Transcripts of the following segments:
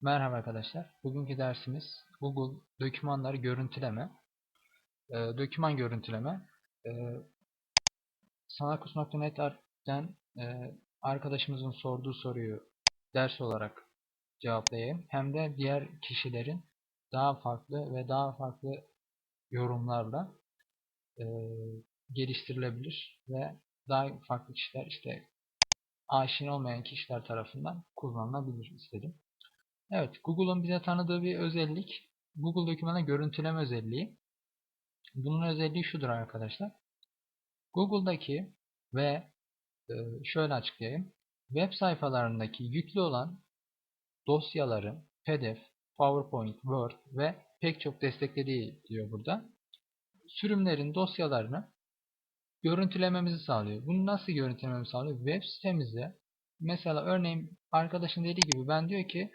Merhaba arkadaşlar. Bugünkü dersimiz Google dokümanları görüntüleme. Ee, doküman görüntüleme. Ee, Sanakus.net'ten e, arkadaşımızın sorduğu soruyu ders olarak cevaplayayım. Hem de diğer kişilerin daha farklı ve daha farklı yorumlarla e, geliştirilebilir ve daha farklı kişiler işte aşina olmayan kişiler tarafından kullanılabilir istedim. Evet, Google'un bize tanıdığı bir özellik. Google dokümanı görüntüleme özelliği. Bunun özelliği şudur arkadaşlar. Google'daki ve e, şöyle açıklayayım. Web sayfalarındaki yüklü olan dosyaları PDF, PowerPoint, Word ve pek çok desteklediği diyor burada. Sürümlerin dosyalarını görüntülememizi sağlıyor. Bunu nasıl görüntülememizi sağlıyor? Web sitemizde mesela örneğin arkadaşın dediği gibi ben diyor ki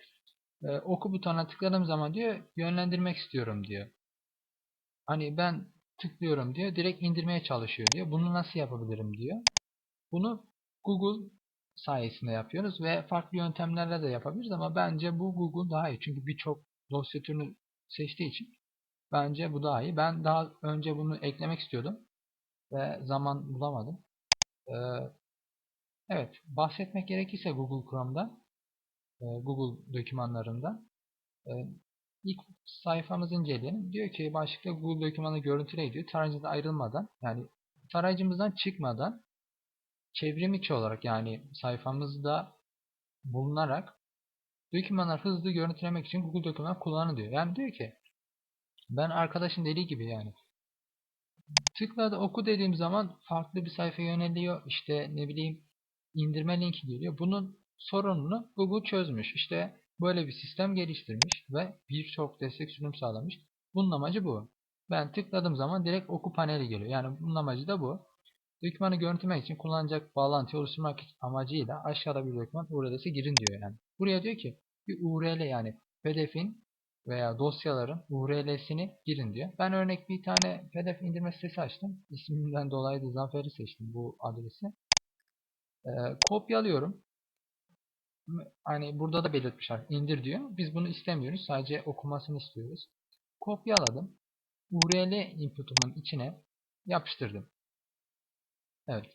e, oku butonuna tıkladığım zaman diyor yönlendirmek istiyorum diyor. Hani ben tıklıyorum diyor direkt indirmeye çalışıyor diyor. Bunu nasıl yapabilirim diyor. Bunu Google sayesinde yapıyoruz ve farklı yöntemlerle de yapabiliriz ama bence bu Google daha iyi. Çünkü birçok dosya türünü seçtiği için bence bu daha iyi. Ben daha önce bunu eklemek istiyordum ve zaman bulamadım. Ee, evet, bahsetmek gerekirse Google Chrome'da Google dokümanlarında. E, ilk sayfamızı inceleyelim. Diyor ki başlıkta Google dokümanı görüntüle diyor. Tarayıcıdan ayrılmadan yani tarayıcımızdan çıkmadan çevrim içi olarak yani sayfamızda bulunarak dokümanlar hızlı görüntülemek için Google doküman kullanın diyor. Yani diyor ki ben arkadaşın dediği gibi yani tıkladı oku dediğim zaman farklı bir sayfa yöneliyor. İşte ne bileyim indirme linki geliyor. Bunun sorununu Google çözmüş. İşte böyle bir sistem geliştirmiş ve birçok destek sunum sağlamış. Bunun amacı bu. Ben tıkladığım zaman direkt oku paneli geliyor. Yani bunun amacı da bu. Dokümanı görüntülemek için kullanacak bağlantıyı oluşturmak amacıyla aşağıda bir doküman URL'si girin diyor yani. Buraya diyor ki bir URL yani PDF'in veya dosyaların URL'sini girin diyor. Ben örnek bir tane PDF indirme sitesi açtım. İsmimden dolayı da Zafer'i seçtim bu adresi. Ee, kopyalıyorum hani burada da belirtmişler indir diyor. Biz bunu istemiyoruz. Sadece okumasını istiyoruz. Kopyaladım. URL input'umun içine yapıştırdım. Evet.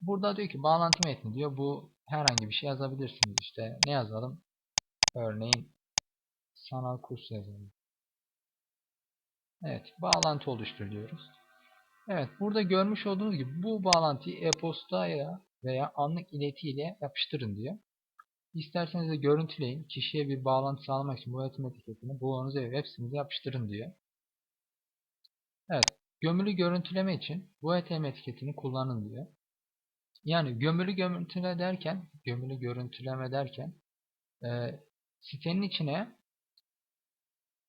Burada diyor ki bağlantı metni diyor. Bu herhangi bir şey yazabilirsiniz. İşte ne yazalım? Örneğin sanal kurs yazalım. Evet. Bağlantı oluştur diyoruz. Evet. Burada görmüş olduğunuz gibi bu bağlantıyı e-postaya veya anlık iletiyle yapıştırın diyor. İsterseniz de görüntüleyin. Kişiye bir bağlantı sağlamak için bu eğitim etiketini bloğunuza ve web yapıştırın diyor. Evet. Gömülü görüntüleme için bu ETM etiketini kullanın diyor. Yani gömülü görüntüle derken, gömülü görüntüleme derken e, sitenin içine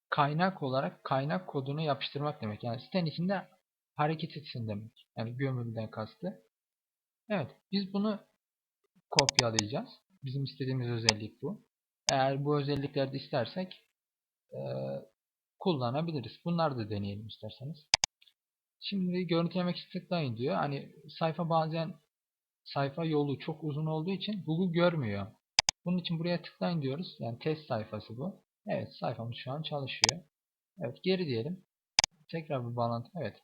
kaynak olarak kaynak kodunu yapıştırmak demek. Yani sitenin içinde hareket etsin demek. Yani gömülüden kastı. Evet. Biz bunu kopyalayacağız. Bizim istediğimiz özellik bu. Eğer bu özellikleri de istersek e, kullanabiliriz. Bunları da deneyelim isterseniz. Şimdi görüntülemek için tıklayın diyor. Hani sayfa bazen sayfa yolu çok uzun olduğu için Google görmüyor. Bunun için buraya tıklayın diyoruz. Yani test sayfası bu. Evet sayfamız şu an çalışıyor. Evet geri diyelim. Tekrar bir bağlantı. Evet.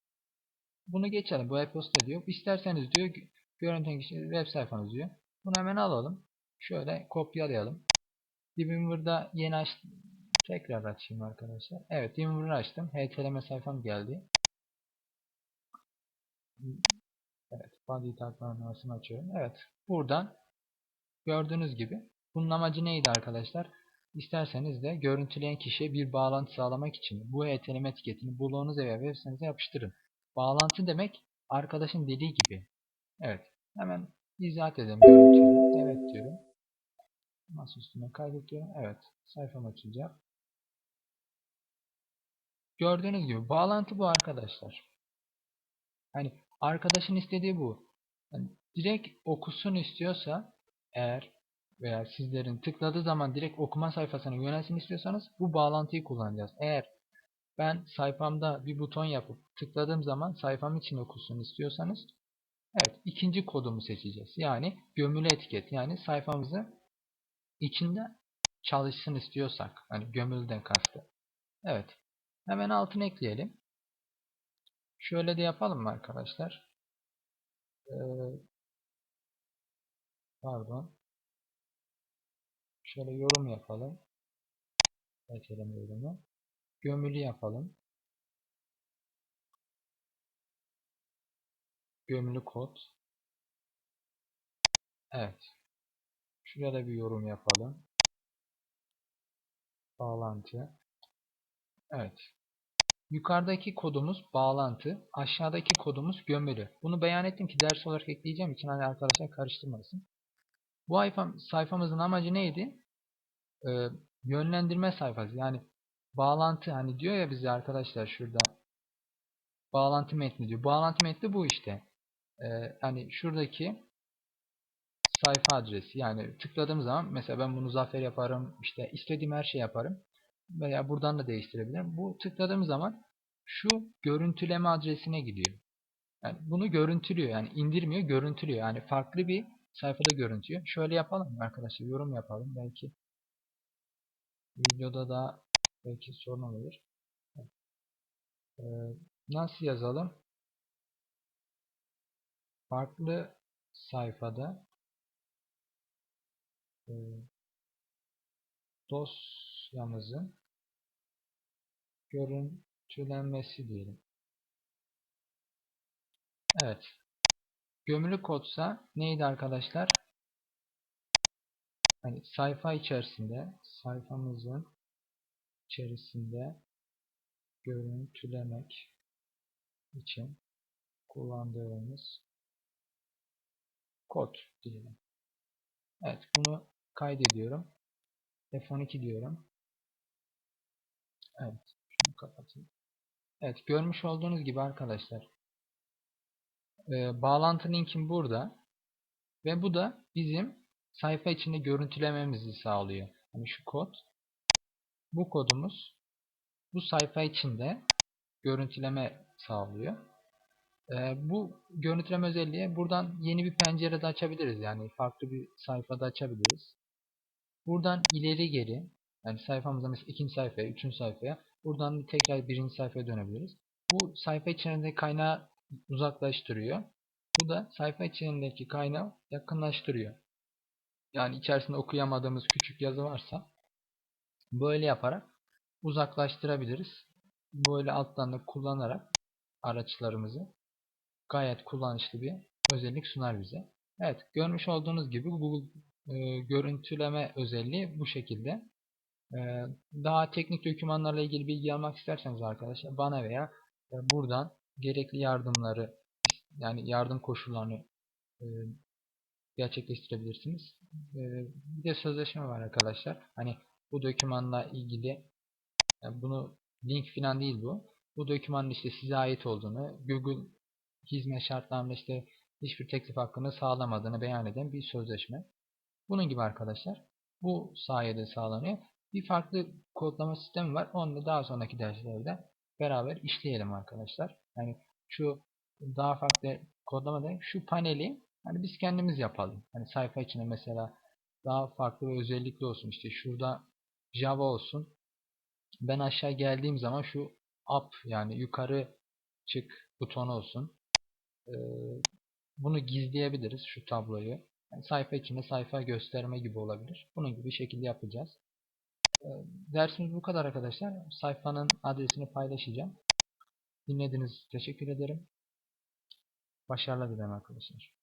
Bunu geçelim. Bu e-posta diyor. İsterseniz diyor için web sayfanız diyor. Bunu hemen alalım. Şöyle kopyalayalım. Dreamweaver'da yeni aç tekrar açayım arkadaşlar. Evet Dreamweaver'ı açtım. HTML sayfam geldi. Evet body taglamasını açıyorum. Evet buradan gördüğünüz gibi bunun amacı neydi arkadaşlar? İsterseniz de görüntüleyen kişiye bir bağlantı sağlamak için bu HTML etiketini bloğunuza veya web sitenize yapıştırın. Bağlantı demek arkadaşın dediği gibi. Evet hemen izah edelim görüntüyü. Evet diyorum. Masa üstüne kaydediyorum. Evet. Sayfam açılacak. Gördüğünüz gibi bağlantı bu arkadaşlar. Hani arkadaşın istediği bu. Yani direkt okusun istiyorsa eğer veya sizlerin tıkladığı zaman direkt okuma sayfasına yönelsin istiyorsanız bu bağlantıyı kullanacağız. Eğer ben sayfamda bir buton yapıp tıkladığım zaman sayfam için okusun istiyorsanız evet ikinci kodumu seçeceğiz. Yani gömülü etiket yani sayfamızı içinde çalışsın istiyorsak hani gömülden kastı. Evet. Hemen altına ekleyelim. Şöyle de yapalım mı arkadaşlar? Ee, pardon. Şöyle yorum yapalım. Açalım yorumu. Gömülü yapalım. Gömülü kod. Evet. Şuraya da bir yorum yapalım. Bağlantı. Evet. Yukarıdaki kodumuz bağlantı, aşağıdaki kodumuz gömülü. Bunu beyan ettim ki ders olarak ekleyeceğim için hani arkadaşlar karıştırmasın. Bu sayfamızın amacı neydi? Ee, yönlendirme sayfası. Yani bağlantı hani diyor ya bize arkadaşlar şurada bağlantı metni diyor. Bağlantı metni bu işte. Ee, hani şuradaki sayfa adresi. Yani tıkladığım zaman mesela ben bunu zafer yaparım. işte istediğim her şey yaparım. Veya buradan da değiştirebilirim. Bu tıkladığım zaman şu görüntüleme adresine gidiyor. Yani bunu görüntülüyor. Yani indirmiyor, görüntülüyor. Yani farklı bir sayfada görüntüyor. Şöyle yapalım arkadaşlar. Yorum yapalım. Belki videoda da belki sorun olur. Ee, nasıl yazalım? Farklı sayfada dosyamızın görüntülenmesi diyelim. Evet. Gömülü kodsa neydi arkadaşlar? Hani sayfa içerisinde sayfamızın içerisinde görüntülemek için kullandığımız kod diyelim. Evet bunu kaydediyorum. F12 diyorum. Evet. Şunu kapatayım. Evet görmüş olduğunuz gibi arkadaşlar e, bağlantı linkim burada ve bu da bizim sayfa içinde görüntülememizi sağlıyor. Yani şu kod bu kodumuz bu sayfa içinde görüntüleme sağlıyor. E, bu görüntüleme özelliği buradan yeni bir pencerede açabiliriz. Yani farklı bir sayfada açabiliriz. Buradan ileri geri yani sayfamızda mesela ikinci sayfaya, üçüncü sayfaya buradan tekrar birinci sayfaya dönebiliriz. Bu sayfa içerisindeki kaynağı uzaklaştırıyor. Bu da sayfa içindeki kaynağı yakınlaştırıyor. Yani içerisinde okuyamadığımız küçük yazı varsa böyle yaparak uzaklaştırabiliriz. Böyle alttan da kullanarak araçlarımızı gayet kullanışlı bir özellik sunar bize. Evet görmüş olduğunuz gibi Google e, görüntüleme özelliği bu şekilde. E, daha teknik dokümanlarla ilgili bilgi almak isterseniz arkadaşlar bana veya e, buradan gerekli yardımları yani yardım koşullarını gerçekleştirebilirsiniz. Bir de sözleşme var arkadaşlar. Hani bu dokümanla ilgili bunu link falan değil bu. Bu dokümanın işte size ait olduğunu, Google hizmet şartlarında işte hiçbir teklif hakkını sağlamadığını beyan eden bir sözleşme. Bunun gibi arkadaşlar. Bu sayede sağlanıyor. Bir farklı kodlama sistemi var. Onu da daha sonraki derslerde beraber işleyelim arkadaşlar. Yani şu daha farklı kodlamada şu paneli hani biz kendimiz yapalım. Hani sayfa içinde mesela daha farklı ve özellikli olsun. İşte şurada Java olsun. Ben aşağı geldiğim zaman şu up yani yukarı çık butonu olsun. Ee, bunu gizleyebiliriz şu tabloyu. Yani sayfa içinde sayfa gösterme gibi olabilir. Bunun gibi bir şekilde yapacağız. Ee, dersimiz bu kadar arkadaşlar. Sayfanın adresini paylaşacağım. Dinlediğiniz için teşekkür ederim. Başarılar dilerim arkadaşlar.